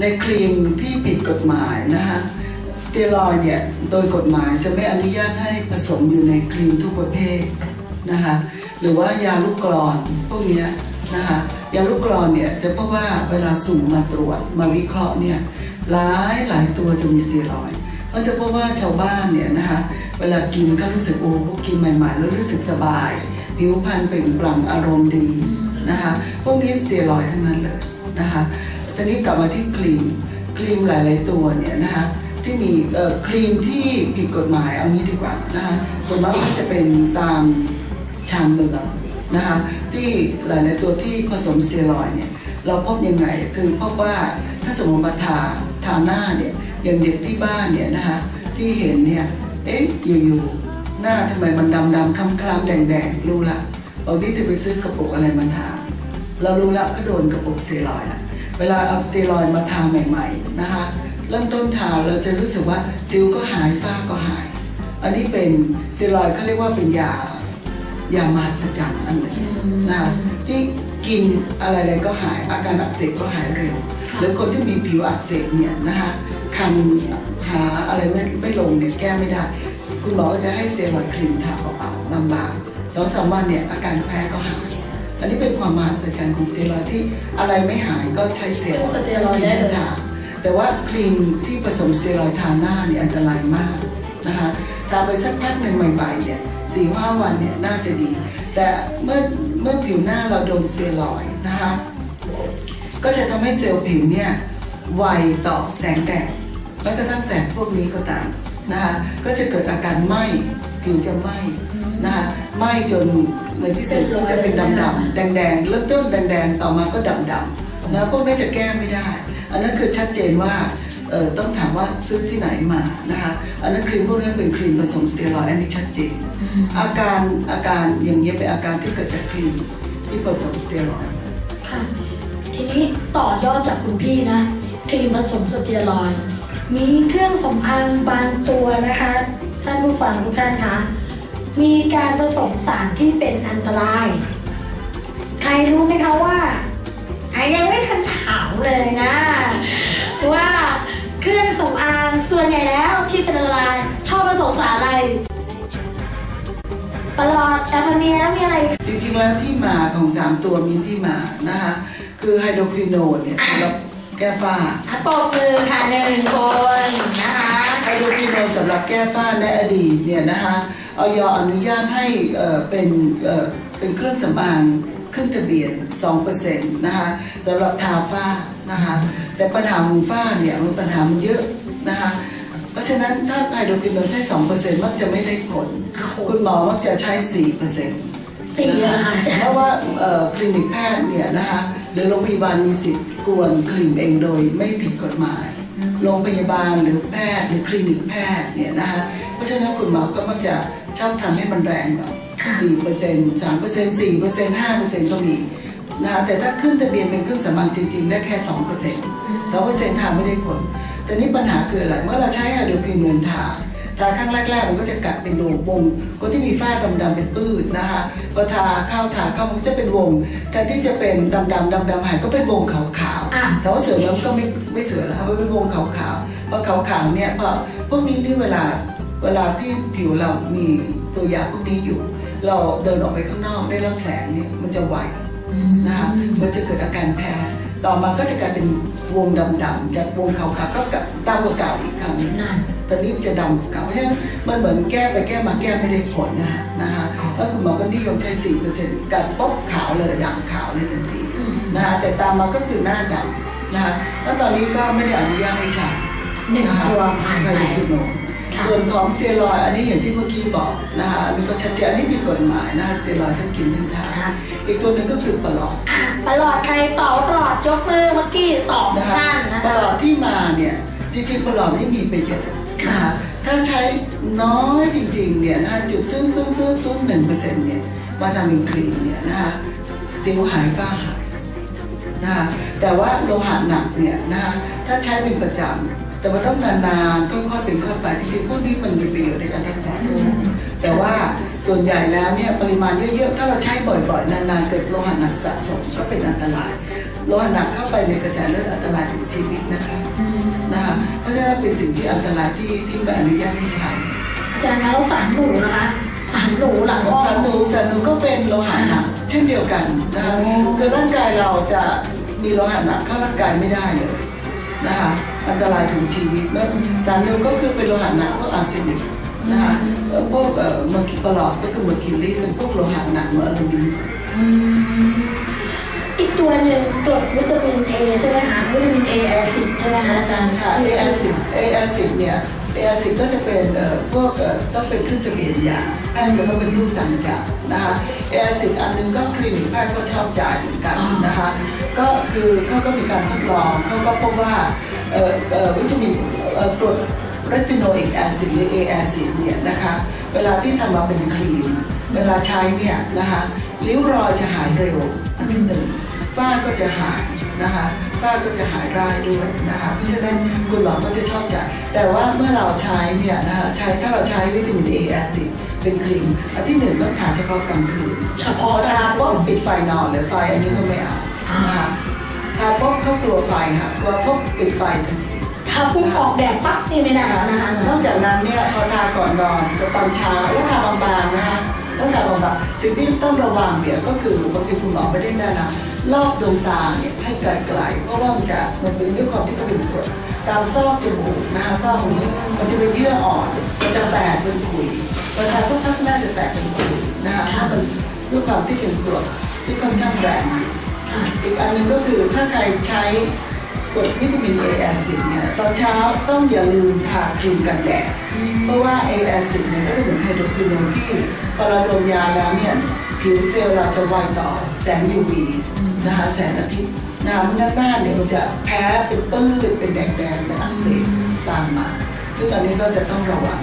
ในครีมที่ผิดกฎหมายนะคะสเตียรอยเนี่ยโดยกฎหมายจะไม่อนุญาตให้ผสมอยู่ในครีมทุกประเภทนะคะหรือว่ายาลูกกรอนพวกนี้นะคะยาลูกกรอนเนี่ยจะเพราะว่าเวลาสุ่มมาตรวจมาวิเคราะห์เนี่ยหลายหลายตัวจะมีสเตียรอยก็จะพบว่าชาวบ้านเนี่ยนะคะเวลากินก็รู้สึกโอ้พวกกินใหม่ๆแล้วรู้สึกสบาย ผิวพรรณเปล่งปลั่งอารมณ์ดีนะคะพวกนี้สเตียรอยทั้งนั้นเลยนะคะ ตอนนี้กลับมาที่ครีมครีมหลาย ๆ ตัวเนี่ยนะคะที่มีครีมที่ผิดกฎหมายเอางี้ดีกว่านะคะส่วนมากก็จะเป็นตามชามเมืองนะคะที่หลาย ๆ ตัวที่ผสมสเตียรอยเนี่ยเราพบยังไงคือพบว่าถ้าสมมติมาทาทาหน้าเนี่ยอย่างเด็กที่บ้านเนี่ยนะคะที่เห็นเนี่ยเอ๊ะอยู่ๆหน้าทำไมมันดำดำคล้ำคล้ำๆแดงแดงๆรู้ละบอกนี่จะไปซื้อกระปุกอะไรมาทาเรารู้แล้วก็โดนกระปุกสเตียรอยละ เวลาเอาสเตียรอยด์มาทาใหม่ๆนะคะ เริ่มต้นทาเราจะรู้สึกว่าสิวก็หายฝ้าก็หาย อันนี้เป็นสเตียรอยด์เขาเรียกว่าเป็นยายามหัศจรรย์อันหนึ่งนะคะที่กินอะไรๆก็หายอาการอักเสบก็หายเร็ว หรือคนที่มีผิวอักเสบเนี่ยนะคะคันหาอะไรไม่ไม่ลงเนี่ยแก้ไม่ได้ คุณหมอก็จะให้สเตียรอยด์ครีมทาเปล่าๆบางๆสองสามวันเนี่ยอาการแพ้ก็หาย อันนี้เป็นความมหัศจรรย์ของสเตียรอยด์ที่อะไรไม่หายก็ใช้สเตียรอยด์สเตียรอยได้เลยทาแต่ว่าครีมที่ผสมสเตียรอยด์ทาหน้าเนี่ยอันตรายมากนะคะทาไปสักพักหนึ่งใหม่ๆเนี่ยสี่ห้าวันเนี่ยน่าจะดี แต่เมื่อเมื่อผิวหน้าเราโดนสเตียรอยด์นะคะก็จะทำให้เซลล์ผิวเนี่ยไวต่อแสงแดดแม้กระทั่งแสงพวกนี้ก็ตามนะคะก็จะเกิดอาการไหม้ผิวจะไหม้ นะคะไหม้จนในที่สุดก็จะเป็นดำๆแดงๆเริ่มต้นแดงๆต่อมาก็ดำๆนะพวกนี้จะแก้ไม่ได้ อันนั้นคือชัดเจนว่าต้องถามว่าซื้อที่ไหนมานะคะอันนั้นครีมพวกนี้เป็นครีมผสมสเตียรอยด์อันนี้ชัดเจนอาการอาการอย่างนี้ยเป็นอาการที่เกิดจากครีมที่ผสมสเตียรอยด์ค่ะทีนี้ต่อยอดจากคุณพี่นะครีมผสมสเตียรอยด์มีเครื่องสำอางบางตัวนะคะ ท่านผู้ฟังทุกท่านคะ มีการผสมสารที่เป็นอันตราย ใครรู้ไหมคะว่าอะยังไม่ทันถามเลยนะ ว่าเครื่องสำอางส่วนใหญ่แล้วที่เป็นอันตรายชอบผสมสารอะไรตลอดแอมโมเนียแล้วมีอะไร จริงๆแล้วที่มาของ 3 ตัวมีที่มานะคะ คือไฮโดรควิโนนเนี่ยสำหรับแก้ฝ้าอะปรบมือค่ะหนึ่งคนนะคะ ไฮโดรควิโนนสำหรับแก้ฝ้าในอดีตเนี่ยนะคะออยอนุญาตให้เอ่อเป็นเอ่อเป็นเครื่องสำอางขึ้นทะเบียน 2%นะคะสำหรับทาฝ้านะคะแต่ปัญหาของฝ้าเนี่ยมันปัญหามันเยอะนะคะเพราะฉะนั้นถ้าไฮโดรควิโนนให้2%มักจะไม่ได้ผลอ้าวคุณหมอมักจะใช้4%สี่เลยค่ะเพราะว่าเอ่อคลินิกแพทย์เนี่ยนะคะหรือโรงพยาบาลมีสิทธิ์กวนคลินิกเองโดยไม่ผิดกฎหมาย โรงพยาบาลหรือแพทย์หรือคลินิกแพทย์เนี่ยนะคะเพราะฉะนั้นคุณหมอก็มักจะชอบทำให้มันแรงหน่อยสี่เปอร์เซ็นต์สามเปอร์เซ็นต์สี่เปอร์เซ็นต์ห้าเปอร์เซ็นต์ก็มีนะคะแต่ถ้าขึ้นทะเบียนเป็นเครื่องสำอางจริงๆ ได้แค่สองเปอร์เซ็นต์สองเปอร์เซ็นต์ทาไม่ได้ผล แต่นี่ปัญหาคืออะไรเมื่อเราใช้อะดรีนาลีนทา ทาครั้งแรกๆมันก็จะกัดเป็นโดวงคนที่มีฝ้าดำๆเป็นปื้ดนะคะพอทาเข้าทาเข้ามันก็จะเป็นวงแทนที่จะเป็นดำๆดำๆหายก็เป็นวงขาวๆอะแต่ว่าเสือแล้วก็ไม่ไม่เสือแล้วมันเป็นวงขาวๆพอขาวๆเนี่ยพอพวกนี้นี่เวลาเวลาที่ผิวเรามีตัวยาพวกนี้อยู่ เราเดินออกไปข้างนอกได้รับแสงเนี่ยมันจะไวนะคะมันจะเกิดอาการแพ้ ต่อมาก็จะกลายเป็นวงดำๆจากวงขาวๆก็กลับดำกว่าเก่าอีกครั้งหนึงนั่นแต่นี่มันจะดำกว่าเก่าเพราะฉะนั้นมันเหมือนแก้ไปแก้มาแก้ไม่ได้ผลนะฮะนะคะแล้วคุณหมอก็นิยมใช้สี่เปอร์เซ็นต์กัดป๊บขาวเลยดำขาวเลยทันทีนะคะแต่ตามมาก็คือหน้าดำนะคะแล้วตอนนี้ก็ไม่ได้อนุญาตให้ใช้หนึ่งนะคะตัวผ่านไป ใครจะคิดโนค่ะส่วนของสเตียรอยด์อันนี้อย่างที่เมื่อกี้บอกนะคะอันนี้ก็ชัดเจนอันนี้มีกฎหมายนะคะสเตียรอยด์ทั้งกินทั้งทานอีกตัวหนึ่งก็คือปลอดอะตลอดใครตอบตลอดยกมือเมื่อกี้สองนะคะท่านนะปคะลอดที่มาเนี่ยจริงๆปลอดไม่มีประโยชน์นะคะถ้าใช้น้อยจริงๆเนี่ยนะคะจุดซุ้นซุ้นซุ้นซุ้นหนึ่งเปอร์เซ็นต์เนี่ยมาทำเป็นครีมเนี่ยนะคะสิวหายฝ้าหายนะคะแต่ว่าโลหะหนักเนี่ยนะคะถ้าใช้เป็นประจำ แต่ว่าต้องนานๆค่อยๆเป็นค่อยไปจริงๆพวกนี้มันมีประโยชน์ในการรักษาโรคแต่ว่าส่วนใหญ่แล้วเนี่ยปริมาณเยอะๆถ้าเราใช้บ่อยๆนานๆเกิดโลหะหนักสะสมก็เป็นอันตรายโลหะหนักเข้าไปในกระแสเลือดอันตรายถึงชีวิตนะคะนะคะเพราะฉะนั้นเป็นสิ่งที่อันตรายที่ที่ไม่อนุญาตให้ใช้อาจารย์แล้วสารหนูนะคะสารหนูหลังคลอดสารหนูสารหนูก็เป็นโลหะหนักเช่นเดียวกันนะคะคือร่างกายเราจะมีโลหะหนักเข้าร่างกายไม่ได้เลยนะคะ อันตรายถึงชีวิตแล้วสารหนูก็คือเป็นโลหะหนักพวกอาร์เซนิกนะคะเอ่อพวกเอ่อเมอร์คิปลอดก็คือเมอร์คิวรีเป็นพวกโลหะหนักเหมือนอลูมิเนียมอืมอีกตัวหนึ่งกรดวิตามินเอใช่ไหมคะวิตามินเอแอซิดใช่ไหมคะอาจารย์ค่ะ A acid A acid เนี่ย A acid ก็จะเป็นเอ่อพวกเอ่อต้องเป็นขึ้นทะเบียนยาแพทย์จะต้องเป็นผู้สั่งจ่ายนะคะ A acid อันหนึงก็คลินิกแพทย์ก็ชอบจ่ายเหมือนกันนะคะก็คือเขาก็มีการทดลองเขาก็พบว่าเอ่อเอ่อ วิตามินกรดเรติโนอิกแอซิดหรือ A acid เนี่ยนะคะเวลาที่ทำมาเป็นครีม เวลาใช้เนี่ยนะคะริ้วรอยจะหายเร็วอันที่หนึ่งฝ้าก็จะหายนะคะฝ้าก็จะหายได้ด้วยนะคะเพราะฉะนั้นคุณหมอก็จะชอบจ่ายแต่ว่าเมื่อเราใช้เนี่ยนะคะใช้ถ้าเราใช้วิตามินเอแอซิดเป็นครีมอันที่หนึ่งต้องทาเฉพาะกลางคืนเฉพาะทาทาปุ๊บปิดไฟนอนหรือไฟอันนี้ก็ไม่เอานะคะ ทาปุ๊บเขากลัวไฟค่ะกลัวปุ๊บปิดไฟทันทีทาปุ๊บออกแดดปั๊บนี่ไม่ได้แล้วนะคะนอกจากนั้นเนี่ยพอทาก่อนนอนกับตอนเช้าแล้วทาบางๆนะคะต้องทาบางๆสิ่งที่ต้องระวังเนี่ยก็คือบางทีคุณหมอไม่ได้แนะนำรอบดวงตาเนี่ยให้ไกลๆเพราะว่ามันจะมันเป็นด้วยความที่เขาเป็นกรดตามซอกจมูกนะคะซอกตรงนี้มันจะเป็นเยื่ออ่อนมันจะแตกเป็นขุยพอทาสักพักน่าจะแตกเป็นขุยนะคะเพราะมันด้วยความที่เป็นกรดที่ค่อนข้างแรงค่ะ อีกอันหนึงก็คือถ้าใครใช้กรดวิตามินเอแอซิดเนี่ยตอนเช้าต้องอย่าลืมทาครีมกันแดดเพราะว่าเอแอซิดเนี่ยก็จะเหมือนไฮโดรควิโนนที่พอเราโดนยาแล้วเนี่ยผิวเซลล์เราจะไวต่อแสง UV นะคะแสงอาทิตย์น้ำหน้าหน้าเนี่ยมันจะแพ้เป็นปื้ดเป็นแดงๆเป็นอักเสบตามมาซึ่งอันนี้ก็จะต้องระวัง